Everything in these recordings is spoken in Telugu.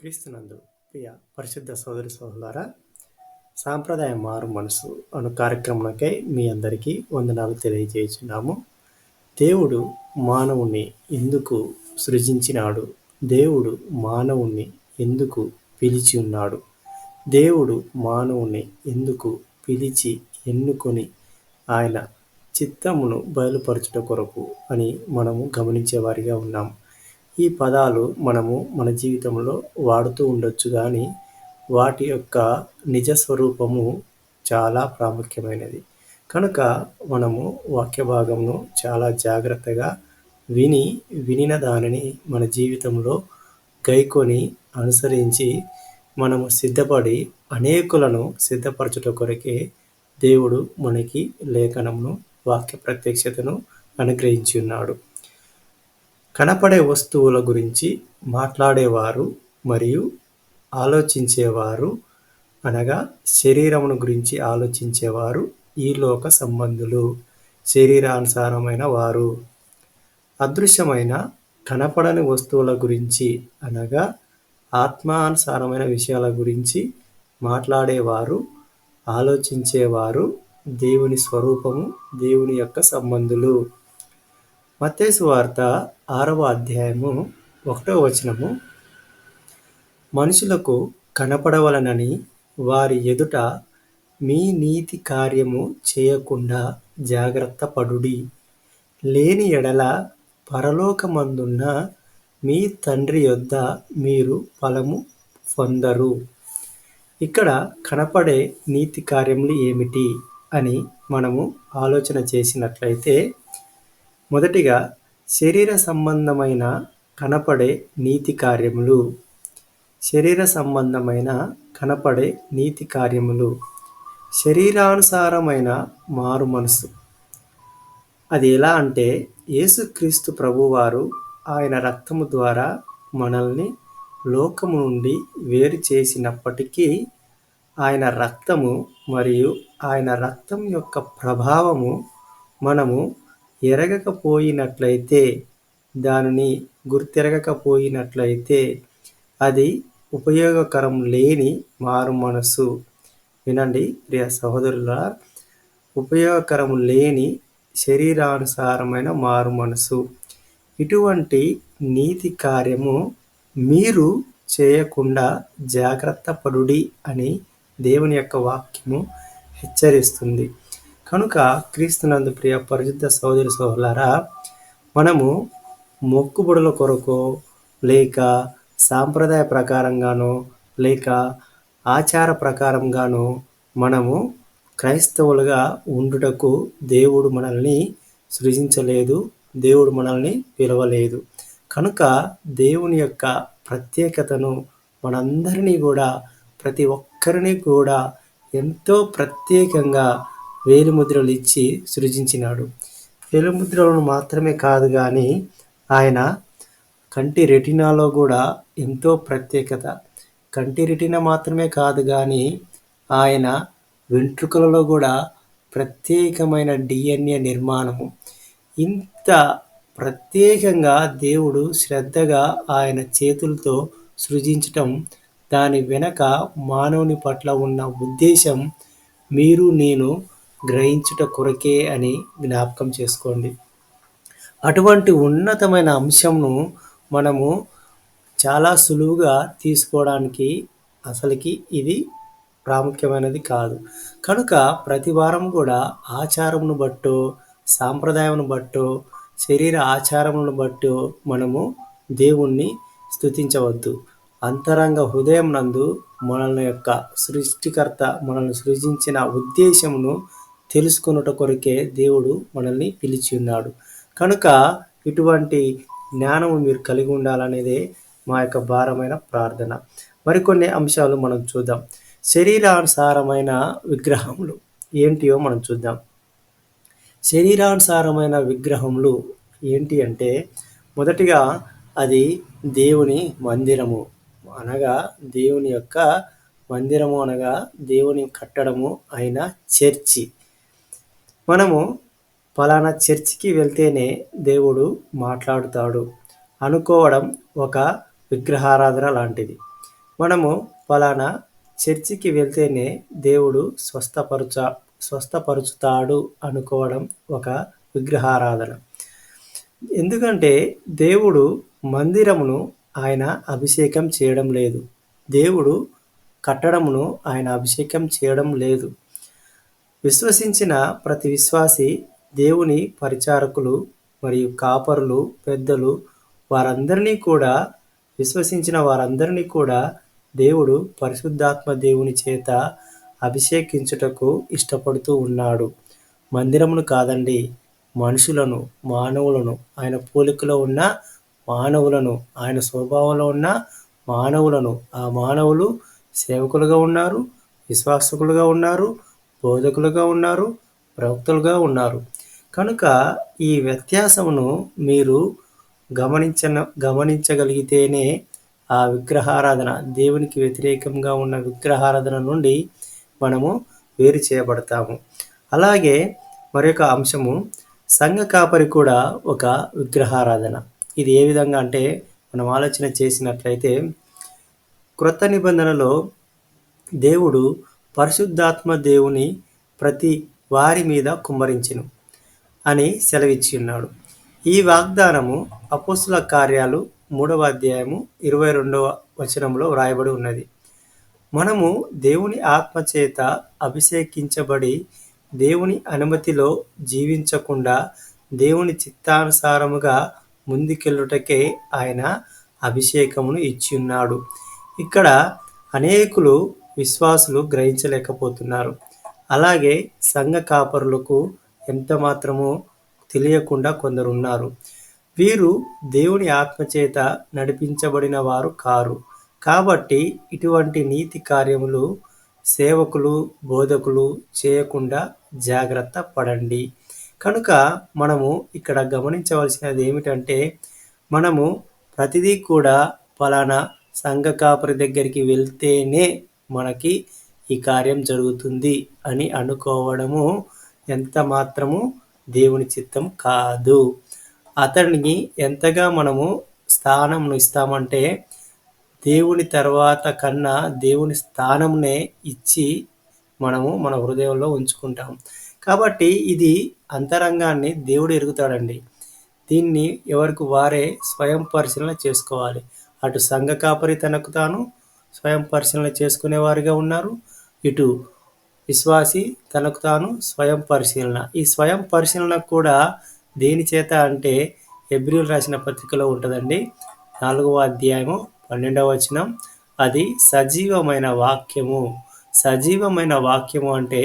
క్రీస్తునందు ప్రియ పరిశుద్ధ సోదరి సోదరులారా సాంప్రదాయ మారు మనసు అను కార్యక్రమంకై మీ అందరికీ వందనాలు తెలియజేస్తున్నాము. దేవుడు మానవుని ఎందుకు సృజించినాడు? దేవుడు మానవుణ్ణి ఎందుకు పిలిచి ఉన్నాడు? దేవుడు మానవుని ఎందుకు పిలిచి ఎన్నుకొని ఆయన చిత్తమును బయలుపరచుట కొరకు అని మనము గమనించేవారిగా ఉన్నాం. ఈ పదాలు మనము మన జీవితంలో వాడుతూ ఉండొచ్చు కానీ వాటి యొక్క నిజ స్వరూపము చాలా ప్రాముఖ్యమైనది. కనుక మనము వాక్య భాగమును చాలా జాగ్రత్తగా విని వినిన దానిని మన జీవితంలో గైకొని అనుసరించి మనము సిద్ధపడి అనేకులను సిద్ధపరచుట కొరకే దేవుడు మనకి లేఖనమును వాక్య ప్రత్యక్షతను అనుగ్రహించి ఉన్నాడు. కనపడే వస్తువుల గురించి మాట్లాడేవారు మరియు ఆలోచించేవారు అనగా శరీరమును గురించి ఆలోచించేవారు ఈ లోక సంబంధులు శరీరానుసారమైన వారు. అదృశ్యమైన కనపడని వస్తువుల గురించి అనగా ఆత్మానుసారమైన విషయాల గురించి మాట్లాడేవారు ఆలోచించేవారు దేవుని స్వరూపము దేవుని యొక్క సంబంధులు. మత్తేసు వార్త ఆరవ అధ్యాయము ఒకటో వచనము. మనుషులకు కనపడవలనని వారి ఎదుట మీ నీతి కార్యము చేయకుండా జాగ్రత్త పడుడి. లేని ఎడల పరలోకమందున్న మీ తండ్రి యొద్ద మీరు ఫలము పొందరు. ఇక్కడ కనపడే నీతి కార్యములు ఏమిటి అని మనము ఆలోచన చేసినట్లయితే మొదటిగా శరీర సంబంధమైన కనపడే నీతి కార్యములు. శరీర సంబంధమైన కనపడే నీతి కార్యములు. శరీరానుసారమైన మారు మనసు. అది ఎలా అంటే యేసుక్రీస్తు ప్రభువారు ఆయన రక్తము ద్వారా మనల్ని లోకము నుండి వేరు చేసినప్పటికీ ఆయన రక్తము మరియు ఆయన రక్తం యొక్క ప్రభావము మనము ఎరగకపోయినట్లయితే దానిని గుర్తెరగకపోయినట్లయితే అది ఉపయోగకరం లేని మారు మనసు వినండి ప్రియ సహోదరుల ఉపయోగకరం లేని శరీరానుసారమైన మారు మనసు ఇటువంటి నీతి కార్యము మీరు చేయకుండా జాగ్రత్త పడుడి అని దేవుని యొక్క వాక్యము హెచ్చరిస్తుంది. కనుక క్రీస్తునందు ప్రియ పరిశుద్ధ సహోదరి సోహులారా మనము మొక్కుబడుల కొరకు లేక సాంప్రదాయ ప్రకారంగానో లేక ఆచార ప్రకారంగానో మనము క్రైస్తవులుగా ఉండుటకు దేవుడు మనల్ని సృజించలేదు దేవుడు మనల్ని పిలవలేదు. కనుక దేవుని యొక్క ప్రత్యేకతను మనందరినీ కూడా ప్రతి ఒక్కరిని కూడా ఎంతో ప్రత్యేకంగా వేలిముద్రలు ఇచ్చి సృజించినాడు. వేలిముద్రలను మాత్రమే కాదు కానీ ఆయన కంటి రెటినాలో కూడా ఎంతో ప్రత్యేకత. కంటి రెటినా మాత్రమే కాదు కానీ ఆయన వెంట్రుకలలో కూడా ప్రత్యేకమైన డిఎన్ఏ నిర్మాణము. ఇంత ప్రత్యేకంగా దేవుడు శ్రద్ధగా ఆయన చేతులతో సృజించటం దాని వెనక మానవుని పట్ల ఉన్న ఉద్దేశం మీరు నేను గ్రహించుట కొరకే అని జ్ఞాపకం చేసుకోండి. అటువంటి ఉన్నతమైన అంశంను మనము చాలా సులువుగా తీసుకోవడానికి అసలుకి ఇది ప్రాముఖ్యమైనది కాదు. కనుక ప్రతి వారం కూడా ఆచారమును బట్టో సాంప్రదాయమును బట్టో శరీర ఆచారములను బట్టో మనము దేవుణ్ణి స్థుతించవద్దు అంతరంగ హృదయం నందు మనల్ని యొక్క సృష్టికర్త మనల్ని సృజించిన ఉద్దేశమును తెలుసుకున్నట కొరకే దేవుడు మనల్ని పిలిచి ఉన్నాడు. కనుక ఇటువంటి జ్ఞానము మీరు కలిగి ఉండాలనేదే మా యొక్క భారమైన ప్రార్థన. మరికొన్ని అంశాలు మనం చూద్దాం. శరీరానుసారమైన విగ్రహములు ఏంటియో మనం చూద్దాం. శరీరానుసారమైన విగ్రహములు ఏంటి అంటే మొదటిగా అది దేవుని మందిరము అనగా దేవుని యొక్క మందిరము అనగా దేవుని కట్టడము అయిన చర్చి. మనము ఫలానా చర్చికి వెళ్తేనే దేవుడు మాట్లాడుతాడు. అనుకోవడం ఒక విగ్రహారాధన లాంటిది. మనము ఫలానా చర్చికి వెళ్తేనే దేవుడు స్వస్థపరుచ స్వస్థపరుచుతాడు అనుకోవడం ఒక విగ్రహారాధన. ఎందుకంటే దేవుడు మందిరమును ఆయన అభిషేకం చేయడం లేదు. దేవుడు కట్టడమును ఆయన అభిషేకం చేయడం లేదు. విశ్వసించిన ప్రతి విశ్వాసి దేవుని పరిచారకులు మరియు కాపరులు పెద్దలు వారందరినీ కూడా విశ్వసించిన వారందరినీ కూడా దేవుడు పరిశుద్ధాత్మ దేవుని చేత అభిషేకించుటకు ఇష్టపడుతూ ఉన్నాడు. మందిరమును కాదండి మనుషులను మానవులను. ఆయన పోలికలో ఉన్న మానవులను ఆయన స్వభావంలో ఉన్న మానవులను. ఆ మానవులు సేవకులుగా ఉన్నారు విశ్వాసకులుగా ఉన్నారు బోధకులుగా ఉన్నారు ప్రవక్తలుగా ఉన్నారు. కనుక ఈ వ్యత్యాసమును మీరు గమనించన గమనించగలిగితేనే ఆ విగ్రహారాధన దేవునికి వ్యతిరేకంగా ఉన్న విగ్రహారాధన నుండి మనము వేరు చేయబడతాము. అలాగే మరొక అంశము సంఘ కాపరి కూడా ఒక విగ్రహారాధన. ఇది ఏ విధంగా అంటే మనం ఆలోచన చేసినట్లయితే క్రొత్త నిబంధనలో దేవుడు పరిశుద్ధాత్మ దేవుని ప్రతి వారి మీద కుమ్మరించెను అని సెలవిచ్చి ఉన్నాడు ఈ వాగ్దానము అపోసుల కార్యాలు మూడవ అధ్యాయము ఇరవై రెండవ వచనంలో వ్రాయబడి ఉన్నది. మనము దేవుని ఆత్మ చేత అభిషేకించబడి దేవుని అనుమతిలో జీవించకుండా దేవుని చిత్తానుసారముగా ముందుకెళ్ళుటకే ఆయన అభిషేకమును ఇచ్చి ఉన్నాడు ఇక్కడ అనేకులు విశ్వాసులు గ్రహించలేకపోతున్నారు. అలాగే సంఘ కాపరులకు ఎంత మాత్రమో తెలియకుండా కొందరు ఉన్నారు వీరు దేవుని ఆత్మచేత నడిపించబడిన వారు కారు. కాబట్టి ఇటువంటి నీతి కార్యములు సేవకులు బోధకులు చేయకుండా జాగ్రత్త పడండి. కనుక మనము ఇక్కడ గమనించవలసినది ఏమిటంటే మనము ప్రతిదీ కూడా ఫలానా సంఘ కాపరి దగ్గరికి వెళ్తేనే మనకి ఈ కార్యం జరుగుతుంది అని అనుకోవడము ఎంత మాత్రము దేవుని చిత్తం కాదు. అతనికి ఎంతగా మనము స్థానంను ఇస్తామంటే దేవుని తర్వాత కన్నా దేవుని స్థానంనే ఇచ్చి మనము మన హృదయంలో ఉంచుకుంటాం. కాబట్టి ఇది అంతరంగాన్ని దేవుడు ఎరుగుతాడండి. దీన్ని ఎవరికి వారే స్వయం పరిశీలన చేసుకోవాలి. అటు సంఘ కాపరి తనకు తాను స్వయం పరిశీలన చేసుకునేవారుగా ఉన్నారు. ఇటు విశ్వాసి తనకు తాను స్వయం పరిశీలన. ఈ స్వయం పరిశీలన కూడా దేని చేత అంటే ఎబ్రిల్ రాసిన పత్రికలో ఉంటుందండి. నాలుగవ అధ్యాయము పన్నెండవ వచనం. అది సజీవమైన వాక్యము. సజీవమైన వాక్యము అంటే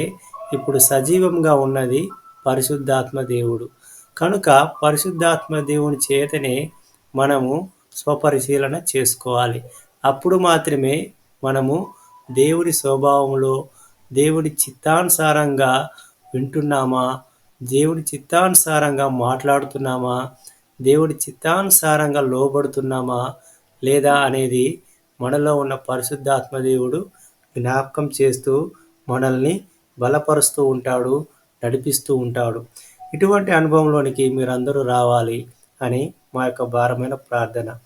ఇప్పుడు సజీవంగా ఉన్నది పరిశుద్ధాత్మ దేవుడు. కనుక పరిశుద్ధాత్మ దేవుని చేతనే మనము స్వపరిశీలన చేసుకోవాలి. అప్పుడు మాత్రమే మనము దేవుని స్వభావంలో దేవుని చిత్తానుసారంగా వింటున్నామా? దేవుని చిత్తానుసారంగా మాట్లాడుతున్నామా? దేవుడి చిత్తానుసారంగా లోబడుతున్నామా? లేదా అనేది మనలో ఉన్న పరిశుద్ధాత్మ దేవుడు జ్ఞాపకం చేస్తూ మనల్ని బలపరుస్తూ ఉంటాడు నడిపిస్తూ ఉంటాడు. ఇటువంటి అనుభవంలోనికి మీరందరూ రావాలి అని మా యొక్క భారమైన ప్రార్థన.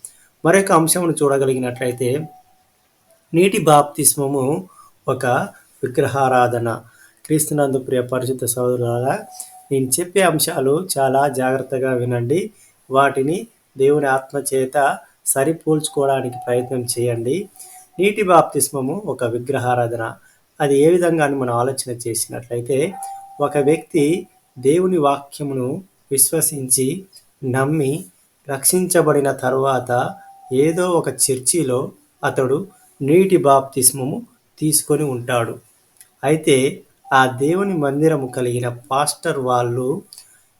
మరొక అంశమును చూడగలిగినట్లయితే నీటి బాప్తిస్మము ఒక విగ్రహారాధన. క్రీస్తునందు ప్రియ పరిశుద్ధ సోదరులారా నేను చెప్పే అంశాలు చాలా జాగ్రత్తగా వినండి. వాటిని దేవుని ఆత్మ చేత సరిపోల్చుకోవడానికి ప్రయత్నం చేయండి. నీటి బాప్తిస్మము ఒక విగ్రహారాధన. అది ఏ విధంగా అని మనం ఆలోచన చేసినట్లయితే ఒక వ్యక్తి దేవుని వాక్యమును విశ్వసించి నమ్మి రక్షించబడిన తర్వాత ఏదో ఒక చర్చిలో అతడు నీటి బాప్తిస్మము తీసుకొని ఉంటాడు. అయితే ఆ దేవుని మందిరము కలిగిన పాస్టర్ వాళ్ళు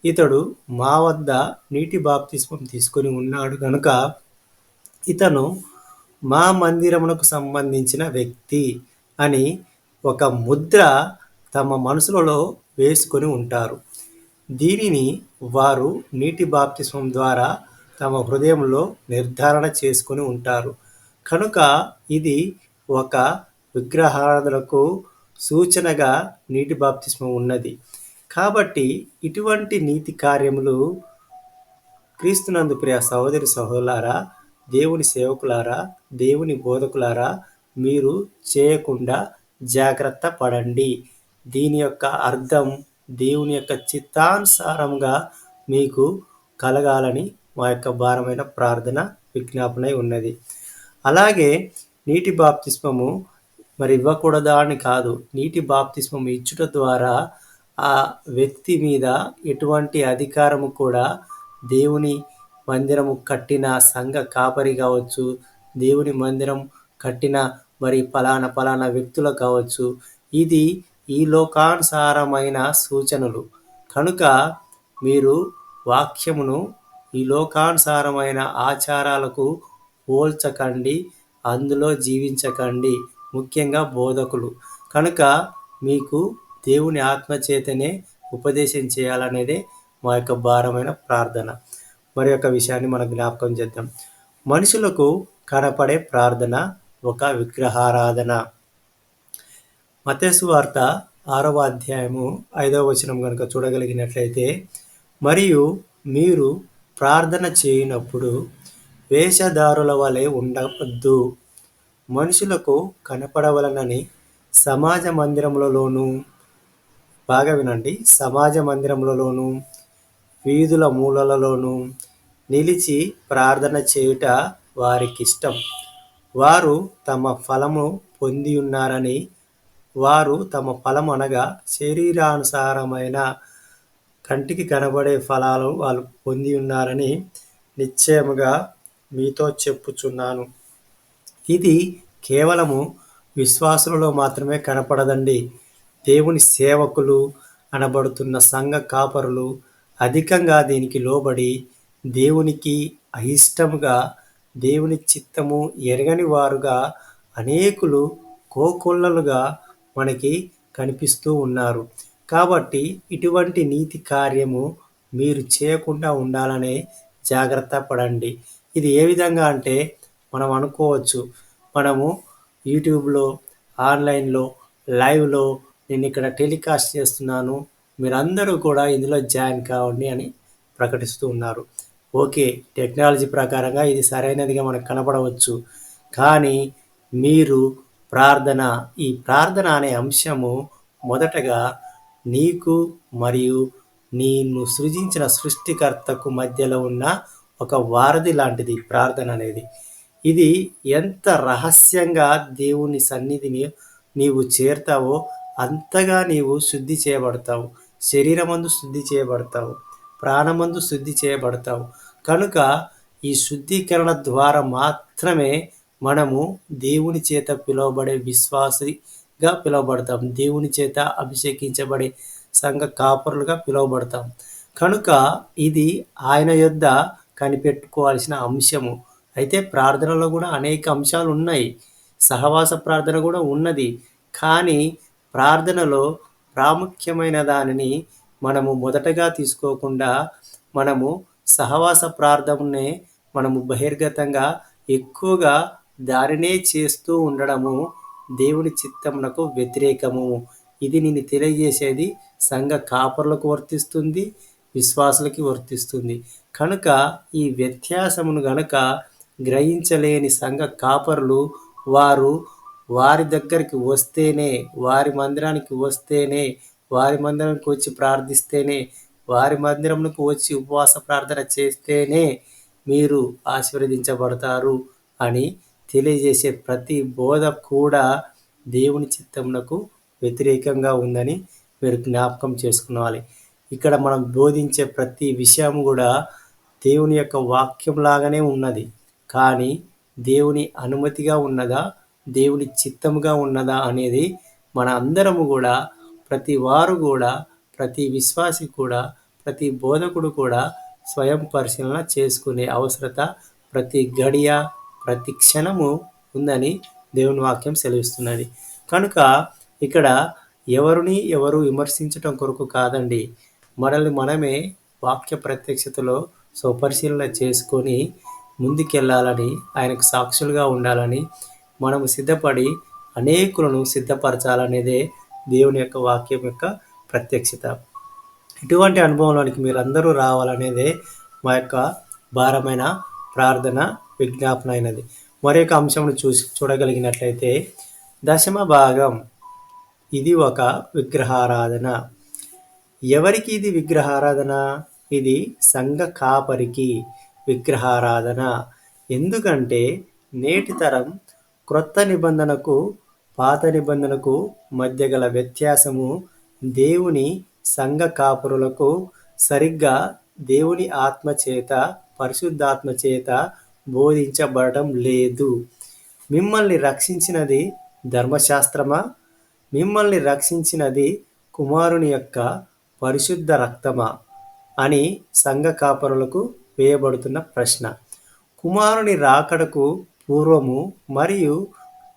ఇతడు మా వద్ద నీటి బాప్తిస్మం తీసుకొని ఉన్నాడు కనుక ఇతను మా మందిరమునకు సంబంధించిన వ్యక్తి అని ఒక ముద్ర తమ మనసులలో వేసుకొని ఉంటారు. దీనిని వారు నీటి బాప్తిస్మం ద్వారా తమ హృదయంలో నిర్ధారణ చేసుకొని ఉంటారు. కనుక ఇది ఒక విగ్రహారాధనకు సూచనగా నీటి బాప్తిస్మం ఉన్నది. కాబట్టి ఇటువంటి నీతి కార్యములు క్రీస్తునందు ప్రియ సహోదరి సహోదరులారా దేవుని సేవకులారా దేవుని బోధకులారా మీరు చేయకుండా జాగ్రత్త పడండి. దీని యొక్క అర్థం దేవుని యొక్క చిత్తానుసారంగా మీకు కలగాలని మా యొక్క భారమైన ప్రార్థన విజ్ఞాపనై ఉన్నది. అలాగే నీటి బాప్తిస్మము మరి ఇవ్వకూడదా అని కాదు. నీటి బాప్తిస్మం ఇచ్చుట ద్వారా ఆ వ్యక్తి మీద ఎటువంటి అధికారము కూడా దేవుని మందిరము కట్టిన సంఘ కాపరి కావచ్చు దేవుని మందిరం కట్టిన మరి పలానా పలానా వ్యక్తులు కావచ్చు. ఇది ఈ లోకానుసారమైన సూచనలు. కనుక మీరు వాక్యమును ఈ లోకానుసారమైన ఆచారాలకు పోల్చకండి అందులో జీవించకండి ముఖ్యంగా బోధకులు. కనుక మీకు దేవుని ఆత్మచేతనే ఉపదేశం చేయాలనేదే మా యొక్క భారమైన ప్రార్థన. మరి యొక్క విషయాన్ని మనం జ్ఞాపకం చేద్దాం. మనుషులకు కనపడే ప్రార్థన ఒక విగ్రహారాధన. మతేసు వార్త ఆరవ అధ్యాయము ఐదవ వచనం కనుక చూడగలిగినట్లయితే మరియు మీరు ప్రార్థన చేయనప్పుడు వేషధారుల వలె ఉండవద్దు. మనుషులకు కనపడవలనని సమాజ మందిరములలోనూ బాగా వినండి సమాజ మందిరములలోనూ వీధుల మూలలలోనూ నిలిచి ప్రార్థన చేయుట వారికిష్టం. వారు తమ ఫలము పొంది ఉన్నారని వారు తమ ఫలం అనగా శరీరానుసారమైన కంటికి కనబడే ఫలాలు వాళ్ళు పొంది ఉన్నారని నిశ్చయముగా మీతో చెప్పుచున్నాను. ఇది కేవలము విశ్వాసులలో మాత్రమే కనపడదండి. దేవుని సేవకులు అనబడుతున్న సంఘ కాపరులు అధికంగా దీనికి లోబడి దేవునికి అయిష్టముగా దేవుని చిత్తము ఎరగని వారుగా అనేకులు కోకొల్లలుగా మనకి కనిపిస్తూ ఉన్నారు. కాబట్టి ఇటువంటి నీతి కార్యము మీరు చేయకుండా ఉండాలనే జాగ్రత్త పడండి. ఇది ఏ విధంగా అంటే మనం అనుకోవచ్చు. మనము యూట్యూబ్లో ఆన్లైన్లో లైవ్లో నేను ఇక్కడ టెలికాస్ట్ చేస్తున్నాను. మీరందరూ కూడా ఇందులో జాయిన్ కావండి అని ప్రకటిస్తూ ఉన్నారు. ఓకే టెక్నాలజీ ప్రకారంగా ఇది సరైనదిగా మనకు కనపడవచ్చు కానీ మీరు ప్రార్థన ఈ ప్రార్థన అనే అంశము మొదటగా నీకు మరియు నేను సృజించిన సృష్టికర్తకు మధ్యలో ఉన్న ఒక వారధి లాంటిది ప్రార్థన అనేది. ఇది ఎంత రహస్యంగా దేవుని సన్నిధిని నీవు చేరుతావో అంతగా నీవు శుద్ధి చేయబడతావు. శరీరమందు శుద్ధి చేయబడతావు. ప్రాణమందు శుద్ధి చేయబడతావు. కనుక ఈ శుద్ధీకరణ ద్వారా మాత్రమే మనము దేవుని చేత పిలువబడే విశ్వాసి గా పిలువబడతాం. దేవుని చేత అభిషేకించబడే సంఘ కాపరులుగా పిలువబడతాం. కనుక ఇది ఆయన యొద్ద కనిపెట్టుకోవాల్సిన అంశము. అయితే ప్రార్థనలో కూడా అనేక అంశాలు ఉన్నాయి. సహవాస ప్రార్థన కూడా ఉన్నది. కానీ ప్రార్థనలో ప్రాముఖ్యమైన దానిని మనము మొదటగా తీసుకోకుండా మనము సహవాస ప్రార్థననే మనము బహిర్గతంగా ఎక్కువగా దారినే చేస్తూ ఉండడము దేవుని చిత్తమునకు వ్యతిరేకము. ఇది నేను తెలియజేసేది సంఘ కాపరులకు వర్తిస్తుంది విశ్వాసులకి వర్తిస్తుంది. కనుక ఈ వ్యత్యాసమును గనక గ్రహించలేని సంఘ కాపరులు వారు వారి దగ్గరికి వస్తేనే వారి మందిరానికి వస్తేనే వారి మందిరానికి వచ్చి ప్రార్థిస్తేనే వారి మందిరంకు వచ్చి ఉపవాస ప్రార్థన చేస్తేనే మీరు ఆశీర్వదించబడతారు అని తెలియజేసే ప్రతి బోధ కూడా దేవుని చిత్తమునకు వ్యతిరేకంగా ఉందని మీరు జ్ఞాపకం చేసుకోవాలి ఇక్కడ మనం బోధించే ప్రతి విషయం కూడా దేవుని యొక్క వాక్యం లాగానే ఉన్నది. కానీ దేవుని అనుమతిగా ఉన్నదా దేవుని చిత్తముగా ఉన్నదా అనేది మన అందరము కూడా ప్రతి వారు కూడా ప్రతి విశ్వాసి కూడా ప్రతి బోధకుడు కూడా స్వయం పరిశీలన చేసుకునే అవసరత ప్రతి గడియ ప్రతి క్షణము ఉందని దేవుని వాక్యం సెలవిస్తున్నది. కనుక ఇక్కడ ఎవరిని ఎవరు విమర్శించటం కొరకు కాదండి. మనల్ని మనమే వాక్య ప్రత్యక్షతలో స్వపరిశీలన చేసుకొని ముందుకెళ్ళాలని ఆయనకు సాక్షులుగా ఉండాలని మనము సిద్ధపడి అనేకులను సిద్ధపరచాలనేదే దేవుని యొక్క వాక్యం యొక్క ప్రత్యక్షత. ఇటువంటి అనుభవంలోనికి మీరందరూ రావాలనేదే మా యొక్క భారమైన ప్రార్థన విజ్ఞాపన అయినది. మరొక అంశంను చూసి చూడగలిగినట్లయితే దశమ భాగం ఇది ఒక విగ్రహారాధన. ఎవరికి ఇది విగ్రహారాధన? ఇది సంఘ కాపరికి విగ్రహారాధన. ఎందుకంటే నేటి తరం క్రొత్త నిబంధనకు పాత నిబంధనకు మధ్య గల వ్యత్యాసము దేవుని సంఘ కాపురులకు సరిగ్గా దేవుని ఆత్మ చేత పరిశుద్ధాత్మ చేత బోధించబడటం లేదు. మిమ్మల్ని రక్షించినది ధర్మశాస్త్రమా? మిమ్మల్ని రక్షించినది కుమారుని యొక్క పరిశుద్ధ రక్తమా? అని సంఘ కాపరులకు వేయబడుతున్న ప్రశ్న. కుమారుని రాకడకు పూర్వము మరియు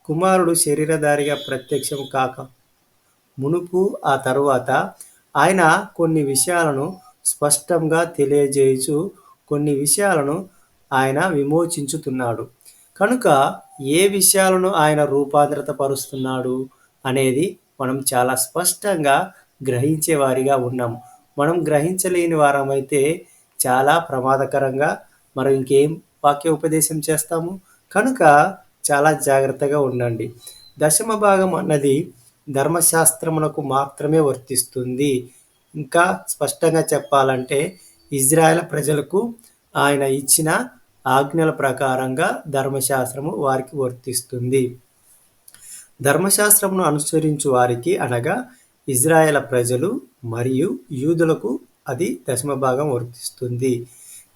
కుమారుడు శరీరధారిగా ప్రత్యక్షం కాక మునుపు ఆ తరువాత ఆయన కొన్ని విషయాలను స్పష్టంగా తెలియజేయచు కొన్ని విషయాలను ఆయన విమోచించుతున్నాడు. కనుక ఏ విషయాలను ఆయన రూపాంతరత పరుస్తున్నాడు అనేది మనం చాలా స్పష్టంగా గ్రహించే వారిగా ఉన్నాం. మనం గ్రహించలేని వారమైతే చాలా ప్రమాదకరంగా మనం ఇంకేం వాక్య ఉపదేశం చేస్తాము? కనుక చాలా జాగ్రత్తగా ఉండండి. దశమ భాగం అన్నది ధర్మశాస్త్రమునకు మాత్రమే వర్తిస్తుంది. ఇంకా స్పష్టంగా చెప్పాలంటే ఇజ్రాయెల్ ప్రజలకు ఆయన ఇచ్చిన ఆజ్ఞల ప్రకారంగా ధర్మశాస్త్రము వారికి వర్తిస్తుంది. ధర్మశాస్త్రమును అనుసరించు వారికి అనగా ఇజ్రాయెల్ ప్రజలు మరియు యూదులకు అది దశమ భాగం వర్తిస్తుంది.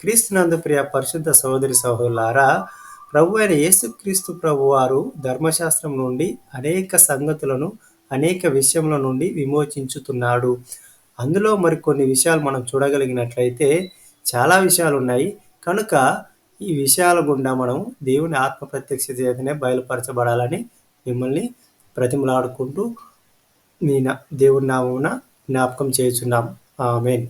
క్రీస్తునందు ప్రియ పరిశుద్ధ సహోదరి సహోదరులారా ప్రభు అయిన యేసుక్రీస్తు ప్రభు వారు ధర్మశాస్త్రం నుండి అనేక సంగతులను అనేక విషయముల నుండి విమోచించుతున్నాడు. అందులో మరికొన్ని విషయాలు మనం చూడగలిగినట్లయితే చాలా విషయాలు ఉన్నాయి కనుక ఈ విషయాల గుండా మనం దేవుని ఆత్మ ప్రత్యక్ష చేతనే బయలుపరచబడాలని మిమ్మల్ని ప్రతిమలాడుకుంటూ మీ నా దేవుని నామమున జ్ఞాపకం చేయుచున్నాం ఆమెన్.